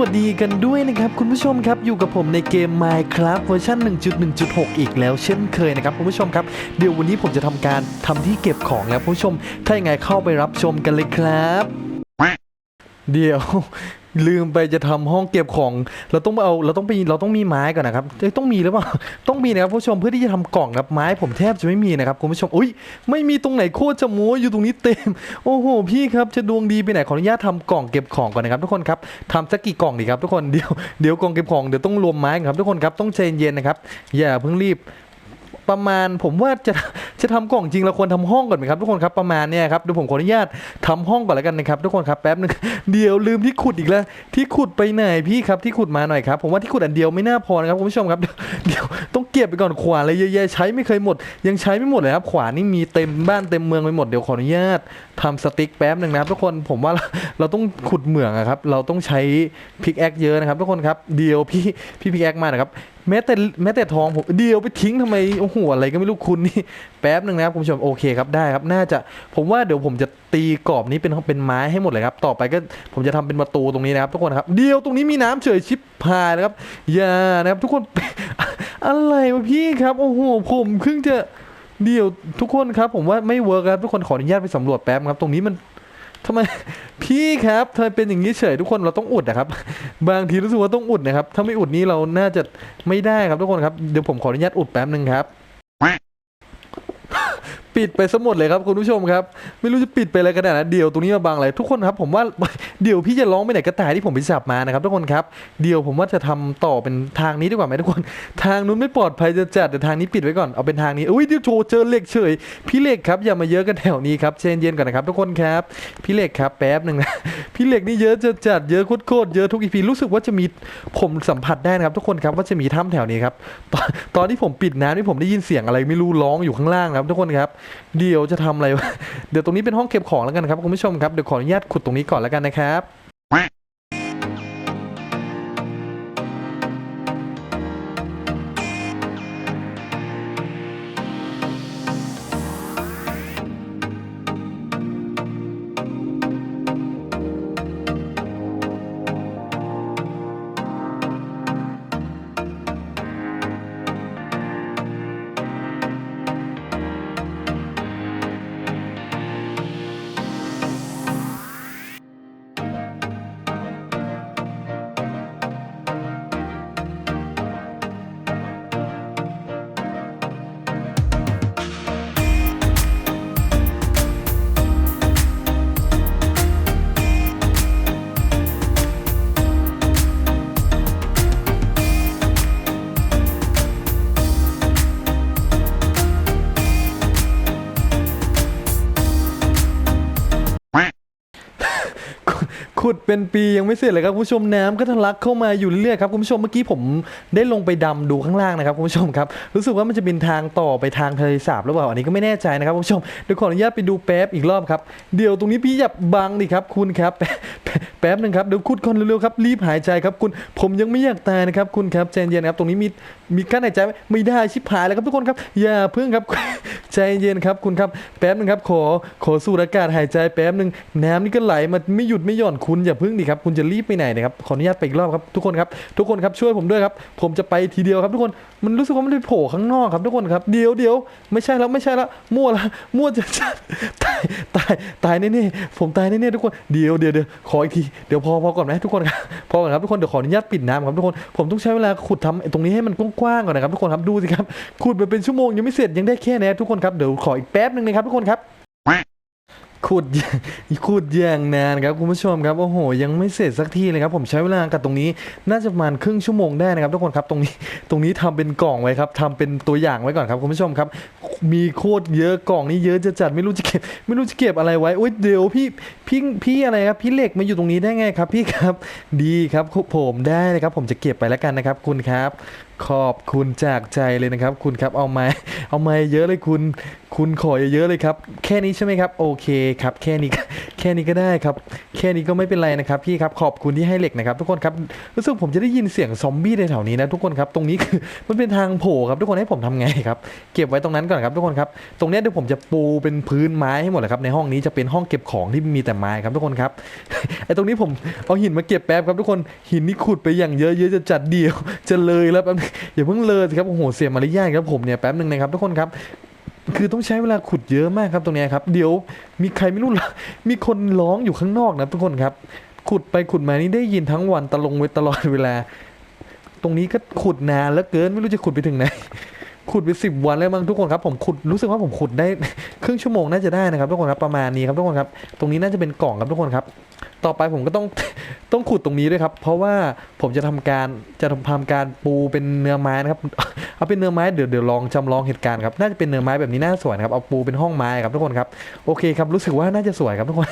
วัสดีกันด้วยนะครับคุณผู้ชมครับอยู่กับผมในเกม Minecraft เวอร์ชัน1.1.6 อีกแล้วเช่นเคยนะครับคุณผู้ชมครับเดี๋ยววันนี้ผมจะทำการทำที่เก็บของแล้วคุณผู้ชม ถ้าอย่างไงเข้าไปรับชมกันเลยครับ เดี๋ยว ลืมไปจะทำห้องเก็บของ เราต้องเอาเราต้องไปเราต้องมีไม้ก่อนนะครับต้องมีหรือเปล่าต้องมีนะครับผู้ชมเพื่อที่จะทำกล่องนะครับไม้ผมแทบจะไม่มีนะครับคุณผู้ชมอุ้ยไม่มีตรงไหนโคตรจะโม้อยู่ตรงนี้เต็มโอ้โหพี่ครับจะดวงดีไปไหนขออนุญาตทำกล่องเก็บของก่อนนะครับทุกคนครับทำสักกี่กล่องดีครับทุกคนเดี๋ยวเดี๋ยวกล่องเก็บของเดี๋ยวต้องรวมไม้ครับทุกคนครับต้องใจเย็นนะครับอย่าเพิ่งรีบ ประมาณผมว่าจะจะทำกล่องจริงเราควรทำห้องก่อนไหมครับทุกคนครับประมาณเนี้ยครับเดี๋ยวผมขออนุญาตทำห้องก่อนแล้วกันนะครับทุกคนครับแป๊บนึง เดี๋ยวลืมที่ขุดอีกแล้ว ที่ขุดไปไหนพี่ครับที่ขุดมาหน่อยครับผมว่าที่ขุดอันเดียวไม่น่าพอนะครับคุณผู้ชมครับเดี๋ยวต้องเก็บไปก่อนขวานอะไรเยอะแยะใช้ไม่เคยหมด ยังใช้ไม่หมดเลยครับขวานนี่มีเต็มบ้านเต็มเมืองไปหมดเดี๋ยวขออนุญาตทำสติ๊กแป๊บหนึ่งนะครับทุกคนผมว่าเราต้องขุดเหมืองอะครับเราต้องใช้พิกแอคเยอะนะครับทุกคนครับเดี๋ยวพี่พี่พิกแอคมานะครับ แม้แต่แม้แต่ทองผมเดียวไปทิ้งทำไมโอ้โหอะไรก็ไม่รู้คุณนี่แป๊บหนึ่งนะครับคุณผู้ชมโอเคครับได้ครับน่าจะผมว่าเดี๋ยวผมจะตีกรอบนี้เป็นเป็นไม้ให้หมดเลยครับ ต่อไปก็ผมจะทำเป็นประตูตรงนี้นะครับทุกคนครับเดียวตรงนี้มีน้ำเฉยชิบพายนะครับอย่านะครับทุกคนอะไรวะพี่ครับโอ้โหผมเพิ่งจะเดียวทุกคนครับผมว่าไม่เวิร์กครับทุกคนขออนุญาตไปสำรวจแป๊บครับ ตรงนี้มัน ทำไมพี่ครับทำไมเป็นอย่างนี้เฉยทุกคนเราต้องอุดนะครับ บางทีรู้สึกว่าต้องอุดนะครับ ถ้าไม่อุดนี้เราน่าจะไม่ได้ครับทุกคนครับ เดี๋ยวผมขออนุญาตอุดแป๊บหนึ่งครับ ปิดไปซะหมดเลยครับคุณผู้ชมครับ ไม่รู้จะปิดไปอะไรขนาดนั้นเดี๋ยวตรงนี้มาบังอะไรทุกคนครับผมว่าเดี๋ยวพี่จะร้องไปไหนก็ตายที่ผมไปจับมานะครับทุกคนครับเดี๋ยวผมว่าจะทำต่อเป็นทางนี้ดีกว่าไหมทุกคน ทางนู้นไม่ปลอดภัยจะจัดแต่ทางนี้ปิดไว้ก่อนเอาเป็นทางนี้อุ้ยเดี๋ยวโชว์เจอเหล็กเฉยพี่เหล็กครับอย่ามาเยอะกันแถวนี้ครับเชนเย็นก่อนนะครับทุกคนครับพี่เหล็กครับแป๊บหนึ่งนะพี่เหล็กนี่เยอะจะจัดเยอะโคตรๆเยอะทุกอีพีรู้สึกว่าจะมีผมสัมผัสได้นะครับทุกคนครับว่าจะมีถ้ำแถวนี้ครับตอนตอนที่ผมปิดน้ำนี่ผมได้ยินเสียงอะไรไม่รู้ร้องอยู่ข้างล่างครับทุกคนครับเดี๋ยวจะทำอะไร เดี๋ยวตรงนี้เป็นห้องเก็บของแล้วกันครับคุณผู้ชมครับ เดี๋ยวขออนุญาตขุดตรงนี้ก่อนแล้วกันนะครับ ขุดเป็นปียังไม่เสร็จเลยครับคุณผู้ชมน้ำก็ทะลักเข้ามาอยู่เรื่อยๆครับคุณผู้ชมเมื่อกี้ผมได้ลงไปดำดูข้างล่างนะครับคุณผู้ชมครับรู้สึกว่ามันจะเป็นทางต่อไปทางทะเลสาบหรือเปล่าอันนี้ก็ไม่แน่ใจนะครับคุณผู้ชมเดี๋ยวขออนุญาตไปดูแป๊บอีกรอบครับเดี๋ยวตรงนี้พี่อย่าบังดิครับคุณครับแป๊บหนึ่งครับเดี๋ยวขุดก่อนเร็วๆครับรีบหายใจครับคุณผมยังไม่อยากตายนะครับคุณครับใจเย็นครับตรงนี้มีมีกั้นหายใจไหมไม่ได้ชิบหายแล้วครับทุกคนครับอย่าเพิ่งครับ ใจเย็นครับคุณครับแป๊บหนึงครับขอขอสูดอากาศหายใจแป๊บหนึงน้ำนี่ก็ไหลมาไม่หยุดไม่หย่อนคุณอย่าเพิ่งดิครับคุณจะรีบไปไหนนะครับขออนุญาตไปอีกรอบครับทุกคนครับทุกคนครับช่วยผมด้วยครับผมจะไปทีเดียวครับทุกคนมันรู้สึกว่ามันไปโผล่ข้างนอกครับทุกคนครับ เดี๋ยวเดี๋ยวไม่ใช่แล้วไม่ใช่แล้วมั่วละมั่วจะจะตายตายตายแน่ๆผมตายแน่ๆทุกคนเดี๋ยวเดี๋ยวเดี๋ยวขออีกทีเดี๋ยวพอพอก่อนไหมทุกคนครับพอก่อนครับทุกคนเดี๋ยวขออนุญาตปิดน้ำครับทุกคนผมต้องใช้เวลาขุดทำตรงนี้ให้มันกว้างๆก่อนนะครับทุกคนครับดูสิครับขุดไปเป็นชั่วโมงยังไม่เสร็จยังได้แค่นี้ทุกคนครับเดี๋ยวขออีกแป๊บหนึ่งนะครับทุกคนครับ ขุดขุดอย่างนานครับคุณผู้ชมครับโอ้โห ยังไม่เสร็จสักทีเลยครับผมใช้เวลากับตรงนี้น่าจะประมาณครึ่งชั่วโมงได้นะครับทุกคนครับตรงนี้ตรงนี้ทำเป็นกล่องไว้ครับทำเป็นตัวอย่างไว้ก่อนครับคุณผู้ชมครับ มีโคตรเยอะกล่องนี้เยอะจะจัดไม่รู้จะเก็บไม่รู้จะเก็บอะไรไว้โอ้ยเดี๋ยวพี่พี่พี่อะไรครับพี่เหล็กมาอยู่ตรงนี้ได้ไงครับพี่ครับ ดีครับผมได้เลยครับผมจะเก็บไปแล้วกันนะครับคุณครับขอบคุณจากใจเลยนะครับ คุณครับเอาไม้เอาไม้เยอะเลยคุณ คุณขอเยอะๆเลยครับ แค่นี้ใช่ไหมครับ โอเคครับ แค่นี้แค่นี้ก็ได้ครับ แค่นี้ก็ไม่เป็นไรนะครับพี่ครับขอบคุณที่ให้เหล็กนะครับ ทุกคนครับรู้สึกผมจะได้ยินเสียงซอมบี้ในแถวนี้นะทุกคนครับตรงนี้คือมันเป็นทางโผล่ครับทุกคนให้ผมทำไงครับเก็บไว้ตรงนั้นก่อนครับทุกคนครับตรงนี้เดี๋ยวผมจะปูเป็นพื้นไม้ให้หมดเลยครับในห้องนี้จะเป็นห้องเก็บของที่มีแต่ไม้ครับทุกคนครับไอ้ตรงนี้ผมเอาหินมาเก็บแป๊บครับทุกคนหินนี่ขุดไปอย่างเยอะเยอะจะจัดเดียว จะเลยแล้วแป๊บอย่าเพิ่งเลยสิครับโอ้โหเสียมารยาทครับผมเนี่ยแป๊บหนึ่งนะครับทุกคนครับคือต้องใช้เวลาขุดเยอะมากครับตรงนี้ครับ เดี๋ยวมีใครไม่รู้มีคนร้องอยู่ข้างนอกนะทุกคนครับ ขุดไปขุดมานี่ได้ยินทั้งวันตะลงไว้ตลอดเวลา ตรงนี้ก็ขุดนานแล้วเกินไม่รู้จะขุดไปถึงไหน ขุดไปสิบวันแล้วมั้งทุกคนครับผมขุดรู้สึกว่าผมขุดได้ครึ่งชั่วโมงน่าจะได้นะครับ ทุกคนครับประมาณนี้ครับทุกคนครับ ตรงนี้น่าจะเป็นกล่องครับทุกคนครับ ต่อไปผมก็ต้องต้องขุดตรงนี้ด้วยครับ เพราะว่าผมจะทำการจะทำการปูเป็นเนื้อไม้นะครับเอาเป็นเนื้อไม้เดี๋ยวเดี๋ยวลองจำลองเหตุการณ์ครับน่าจะเป็นเนื้อไม้แบบนี้น่าสวยครับเอาปูเป็นห้องไม้ครับทุกคนครับโอเคครับรู้สึกว่าน่าจะสวยครับทุกคน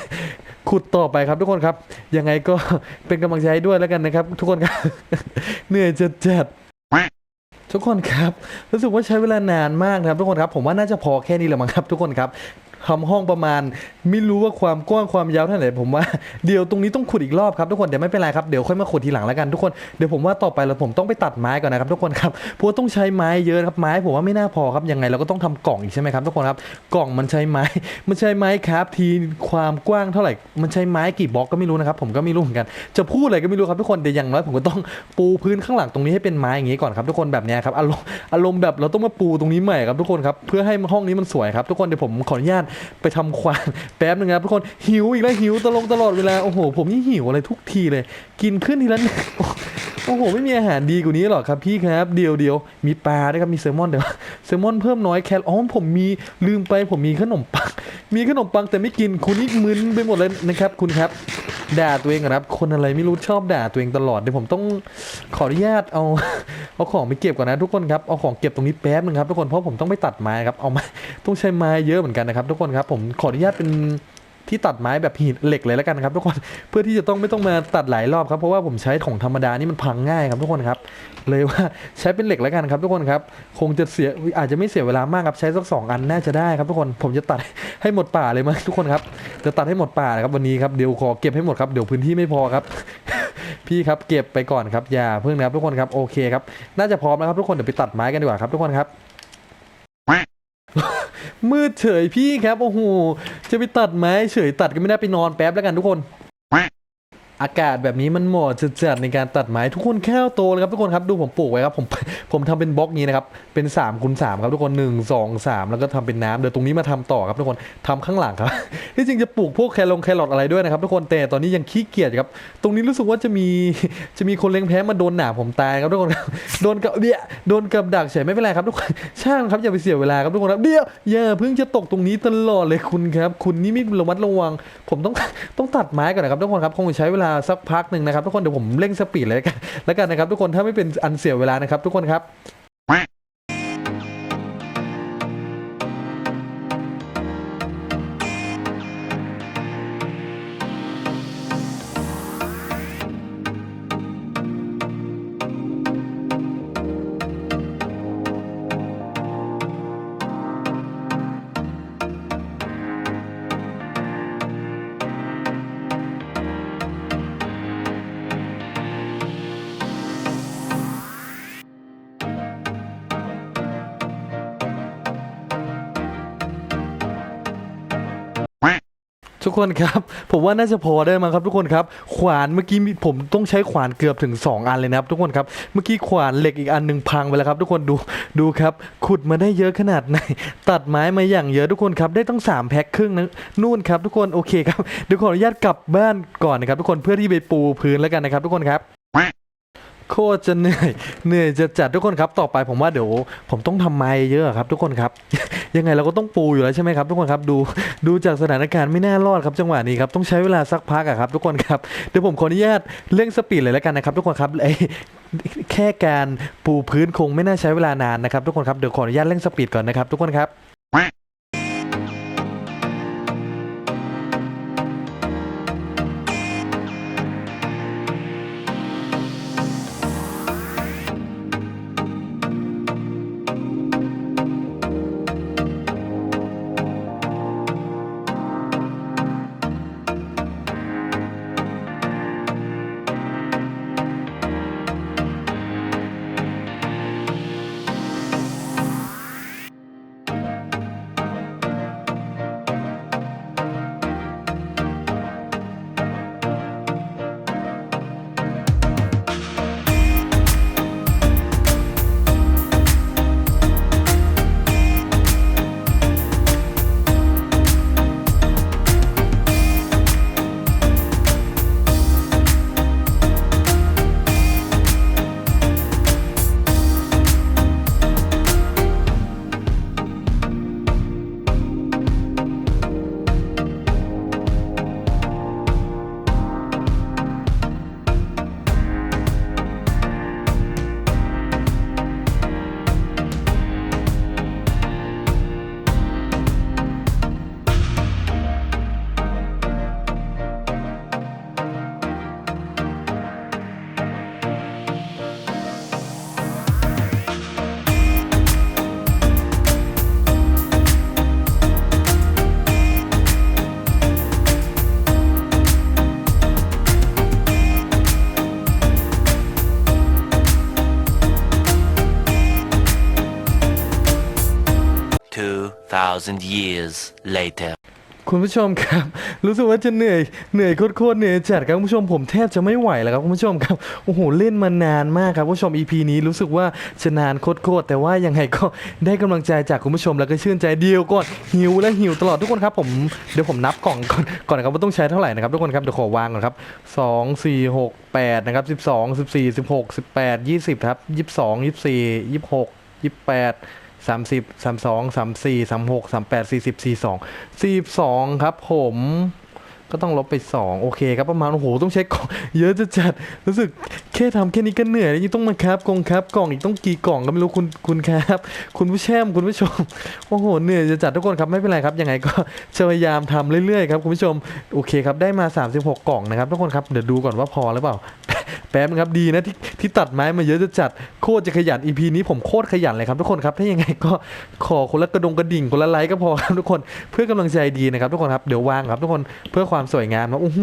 ขุดต่อไปครับทุกคนครับยังไงก็เป็นกำลังใจด้วยแล้วกันนะครับ ทุกคนครับเหนื่อยจะจัด ทุกคนครับ รู้สึกว่าใช้เวลานานมากนะครับ ทุกคนครับ ผมว่าน่าจะพอแค่นี้แหละมั้งครับ ทุกคนครับ ทำห้องประมาณ ไม่รู้ว่าความกว้างความยาวเท่าไหร่ผมว่าเดี๋ยวตรงนี้ต้องขุดอีกรอบครับทุกคนเดี๋ยวไม่เป็นไรครับเดี๋ยวค่อยมาขุดทีหลังแล้วกันทุกคนเดี๋ยวผมว่าต่อไปเราผมต้องไปตัดไม้ก่อนนะครับทุกคนครับเพราะต้องใช้ไม้เยอะครับไม้ผมว่าไม่น่าพอครับยังไงเราก็ต้องทำกล่องอีกใช่ไหมครับทุกคนครับกล่องมันใช้ไม้มันใช้ไม้ครับทีความกว้างเท่าไหร่ มันใช้ไม้กี่บล็อกก็ไม่รู้นะครับผมก็ไม่รู้เหมือนกันจะพูดอะไรก็ไม่รู้ครับทุกคนแต่อย่างน้อยผมก็ต้องปูพื้นข้างหลังตรงนี้ให้เป็นไม้อย่างนี้ก่อนครับทุกคนแบบนี้ครับอารมณ์อารมณ์แบบเราต้องมาปูตรงนี้ใหม่ครับทุกคนครับเพื่อให้ห้องนี้มันสวยครับทุกคนเดี๋ยวผมขออนุญาตไปทำควานแป๊บนึงครับทุกคนหิวอีกแล้วหิวตลอดตลอดเวลาโอ้โหผมนี่หิวอะไรทุกทีเลย กินขึ้นทีละโอ้โหไม่มีอาหารดีกว่านี้หรอกครับพี่ครับ เดียวเดียวมีปลาด้วยครับมีแซลมอนเดี๋ยวแซลมอนเพิ่มน้อยแคลอ๋อผมมีลืมไปผมมีขนมปัง มีขนมปังแต่ไม่กินคุณนี่มึนไปหมดเลยนะครับคุณครับ ด่าตัวเองครับ คนอะไรไม่รู้ชอบด่าตัวเองตลอดเดี๋ยวผมต้องขออนุญาตเอาเอาของไปเก็บก่อนนะทุกคนครับเอาของเก็บตรงนี้แป๊บนึงครับทุกคนเพราะผมต้องไปตัดไม้ครับเอาไม้ต้องใช้ไม้เยอะเหมือนกันนะครับทุกคนครับผมขออนุญาตเป็น ที่ตัดไม้แบบหินเหล็กเลยแล้วกันครับทุกคนเพื่อที่จะต้องไม่ต้องมาตัดหลายรอบครับเพราะว่าผมใช้ของธรรมดานี่มันพังง่ายครับทุกคนครับเลยว่าใช้เป็นเหล็กแล้วกันครับทุกคนครับคงจะเสียอาจจะไม่เสียเวลามากครับใช้สักสองอันน่าจะได้ครับทุกคนผมจะตัดให้หมดป่าเลยมั้ยทุกคนครับจะตัดให้หมดป่านะครับวันนี้ครับเดี๋ยวขอเก็บให้หมดครับเดี๋ยวพื้นที่ไม่พอครับพี่ครับเก็บไปก่อนครับอย่าเพิ่งนะครับทุกคนครับโอเคครับน่าจะพร้อมแล้วครับทุกคนเดี๋ยวไปตัดไม้กันดีกว่าครับทุกคนครับ มืดเฉยพี่ครับโอ้โหจะไปตัดไม้เฉยตัดก็ไม่ได้ไปนอนแป๊บแล้วกันทุกคน อากาศแบบนี้มันเหมาะจัดในการตัดไม้ทุกคนแค่โตเลยครับทุกคนครับดูผมปลูกไว้ครับผมผมทำเป็นบล็อกนี้นะครับเป็น3ามคูณสครับทุกคน 1 2 3 แล้วก็ทำเป็นน้ำเดี๋ยวตรงนี้มาทำต่อครับทุกคนทำข้างหลังครับที่จริงจะปลูกพวกแครงแครอทอะไรด้วยนะครับทุกคนแต่ตอนนี้ยังขี้เกียจครับตรงนี้รู้สึกว่าจะมีจะมีคนเลี้ยงแพ้มาโดนหนาผมตายครับทุกคนโดนกับเบี้ยโดนกับดักเฉยไม่เป็นไรครับทุกคนช่างครับอย่าไปเสียเวลาครับทุกคนครับเดี๋ยวอย่าเพิ่งจะตกตรงนี้ตลอดเลยคุณครับคุณนี่ไม่ระมัดระวัง ผมต้องต้องตัดไม้ก่อนนะครับทุกคนครับคงจะใช้เวลาสักพักหนึ่งนะครับทุกคนเดี๋ยวผมเร่งสปีดเลยกันแล้วกันนะครับทุกคนถ้าไม่เป็นอันเสียเวลานะครับทุกคนครับ กคนครับ ผมว่าน่าจะพอได้มั้งครับทุกคนครับ ขวานเมื่อกี้มีผมต้องใช้ขวานเกือบถึง 2 อันเลยนะครับ ทุกคนครับ เมื่อกี้ขวานเหล็กอีกอันหนึ่งพังไปแล้วครับ ทุกคนดูดูครับ ขุดมาได้เยอะขนาดไหน ตัดไม้มาอย่างเยอะทุกคนครับ ได้ตั้ง3 แพ็คครึ่งนะนู่นครับ ทุกคนโอเคครับเดี๋ยวขออนุญาตกลับบ้านก่อนนะครับ ทุกคนเพื่อที่ไปปูพื้นแล้วกันนะครับ ทุกคนครับโคตรจะเหนื่อยเหนื่อยจะจัดทุกคนครับ ต่อไปผมว่าเดี๋ยวผมต้องทำไม้เยอะครับ ทุกคนครับ ยังไงเราก็ต้องปูอยู่แล้วใช่ไหมครับทุกคนครับดูดูจากสถานการณ์ไม่น่ารอดครับจังหวะนี้ครับต้องใช้เวลาสักพักอะครับทุกคนครับเดี๋ยวผมขออนุญาตเร่งสปีดเลยแล้วกันนะครับทุกคนครับไอแค่การปูพื้นคงไม่น่าใช้เวลานานนะครับทุกคนครับเดี๋ยวขออนุญาตเร่งสปีดก่อนนะครับทุกคนครับ 2,000 years later. คุณผู้ชมครับ รู้สึกว่าจะเหนื่อยเหนื่อยโคตรๆเหนื่อยจัดครับคุณผู้ชมผมแทบจะไม่ไหวแล้วครับคุณผู้ชมครับโอ้โหเล่นมานานมากครับคุณผู้ชม EP นี้รู้สึกว่าจะนานโคตรๆแต่ว่ายังไงก็ได้กำลังใจจากคุณผู้ชมแล้วก็ชื่นใจเดียวก่อนหิวและหิวตลอดทุกคนครับผมเดี๋ยวผมนับกล่องก่อนก่อนนะครับว่าต้องใช้เท่าไหร่นะครับทุกคนครับเดี๋ยวขอวางก่อนครับสองสี่หกแปดนะครับสิบสองสิบสี่สิบหกสิบแปดยี่สิบครับยี่สิบสองยี่ สามสิบสามสองสามสี่สามหกสามแปดสี่สิบสี่สองสี่สองครับผมก็ต้องลบไปสองโอเคครับประมาณโอ้โหต้องใช้กล่องเยอะจะจัดรู้สึกแค่ทำแค่นี้ก็เหนื่อยแล้วยังต้องมาครับกล่องครับกล่องอีกต้องกี่กล่องก็ไม่รู้คุณคุณครับ คุณผู้แช่มคุณผู้ชมโอ้โหเหนื่อยจะจัดทุกคนครับไม่เป็นไรครับยังไงก็จะพยายามทำเรื่อยๆครับคุณผู้ชมโอเคครับได้มา 36 กล่องนะครับทุกคนครับเดี๋ยวดูก่อนว่าพอหรือเปล่า แป๊บนึงครับดีนะที่ที่ตัดไม้มาเยอะจะจัดโคตรจะขยัน EP นี้ผมโคตรขยันเลยครับทุกคนครับถ้ายังไงก็ขอคนละกระดงกระดิ่งคนละไลค์ก็พอครับทุกคนเพื่อกำลังใจดีนะครับทุกคนครับเดี๋ยววางครับทุกคนเพื่อความสวยงามนะโอ้โห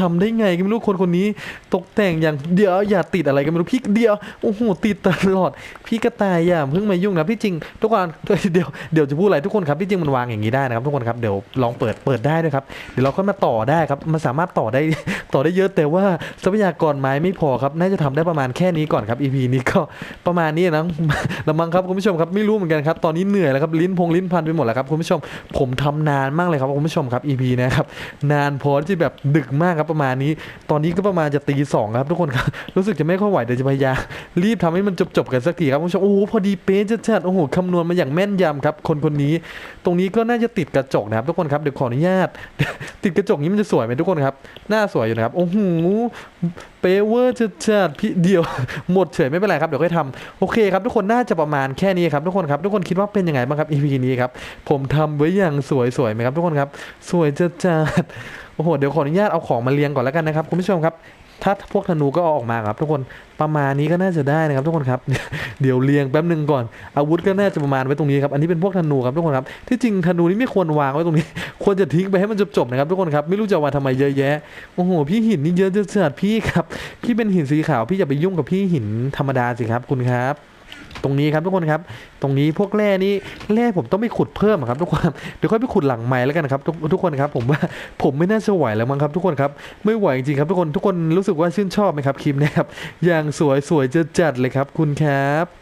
ทำได้ไงก็ไม่รู้คนคนนี้ ตกแต่งอย่างเดี๋ยวอย่าติดอะไรก็ไม่รู้พี่เดียวโอ้โหติดตลอด พี่กระต่ายอย่าเพิ่งมายุ่งนะพี่จริง ทุกคนเดี๋ยวเดี๋ยวจะพูดอะไรทุกคนครับพี่จริงมันวางอย่างนี้ได้นะครับทุกคนครับเดี๋ยวลองเปิดเปิดได้ด้วยครับเดี๋ยวเราค่อยมาต่อได้ครับมันสามารถต่อได้ต่อได้เยอะแต่ว่าทรัพยากรไม้ไม่พอครับ น่าจะทำได้ประมาณแค่นี้ก่อนครับ EP นี้ก็ประมาณนี้นะละมังครับคุณผู้ชมครับไม่รู้เหมือนกันครับตอนนี้เหนื่อยแล้วครับลิ้นพงลิ้นพันไปหมดแล้วครับคุณผู้ชม ผมทำนานมากเลยครับคุณผู้ชมครับ EP นะครับนานพอที่แบบดึกมากครับประมาณนี้ ตอนนี้ก็ประมาณจะตีสองครับทุกคนครับรู้สึกจะไม่ค่อยไหวเดี๋ยวจะพยายามรีบทำให้มันจบๆกันสักทีครับคุณผู้ชมโอ้โหพอดีเป๊ะจัดๆโอ้โหคำนวณมาอย่างแม่นยำครับคนคนนี้ ตรงนี้ก็น่าจะติดกระจกนะครับทุกคนครับเดี๋ยวขออนุญาต ติดกระจกนี้มันจะสวยไหมทุกคนครับหน้าสวยอยู่นะครับโอ้โหเปเวอร์จัดๆพี่เดียว หมดเฉยไม่เป็นไรครับ เดี๋ยวค่อยทำโอเคครับ ทุกคนน่าจะประมาณแค่นี้ครับทุกคนครับ ทุกคนคิดว่าเป็นยังไงบ้างครับ EP นี้ครับ ผมทำไว้อย่างสวยๆไหมครับ ทุกคนครับ สวยจัดๆโอ้โหเดี๋ยวขออนุญาตเอาของมาเรียงก่อนแล้วกันนะครับคุณผู้ชมครับ ถ้าพวกธนูก็ออกมาครับ ทุกคนประมาณนี้ก็น่าจะได้นะครับ ทุกคนครับ เดี๋ยวเรียงแป๊บหนึ่งก่อน อาวุธก็น่าจะประมาณไว้ตรงนี้ครับ อันนี้เป็นพวกธนูครับทุกคนครับ ที่จริงธนูนี่ไม่ควรวางไว้ตรงนี้ ควรจะทิ้งไปให้มันจบๆนะครับทุกคนครับ ไม่รู้จะวามาทำไมเยอะแยะ โอ้โห พี่หินนี่เยอะจะเสียดพี่ครับ พี่เป็นหินสีขาว พี่อย่าไปยุ่งกับพี่หินธรรมดาสิครับคุณครับ ตรงนี้ครับทุกคนครับ ตรงนี้พวกแร่นี้แร่ผมต้องไปขุดเพิ่มครับทุกคนเดี๋ยวค่อยไปขุดหลังใหม่แล้วกันนะครับทุกทุกคนครับผมว่าผมไม่น่าจะไหวแล้วมั้งครับทุกคนครับไม่ไหวจริงครับทุกคนทุกคนรู้สึกว่าชื่นชอบไหมครับคลิปนี้ครับอย่างสวยสวยจะจัดเลยครับคุณครับ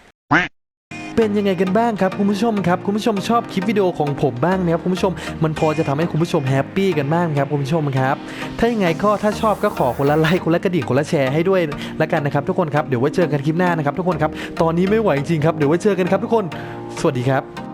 เป็นยังไงกันบ้างครับคุณผู้ชมครับคุณผู้ชมชอบคลิปวิดีโอของผมบ้างไหมครับคุณผู้ชมมันพอจะทำให้คุณผู้ชมแฮปปี้กันบ้างครับคุณผู้ชมครับถ้ายังไงก็ถ้าชอบก็ขอคนละไลค์คนละกระดิ่งคนละแชร์ให้ด้วยละกันนะครับทุกคนครับเดี๋ยวไว้เจอกันคลิปหน้านะครับทุกคนครับตอนนี้ไม่ไหวจริงครับเดี๋ยวไว้เจอกันครับทุกคน สวัสดีครับ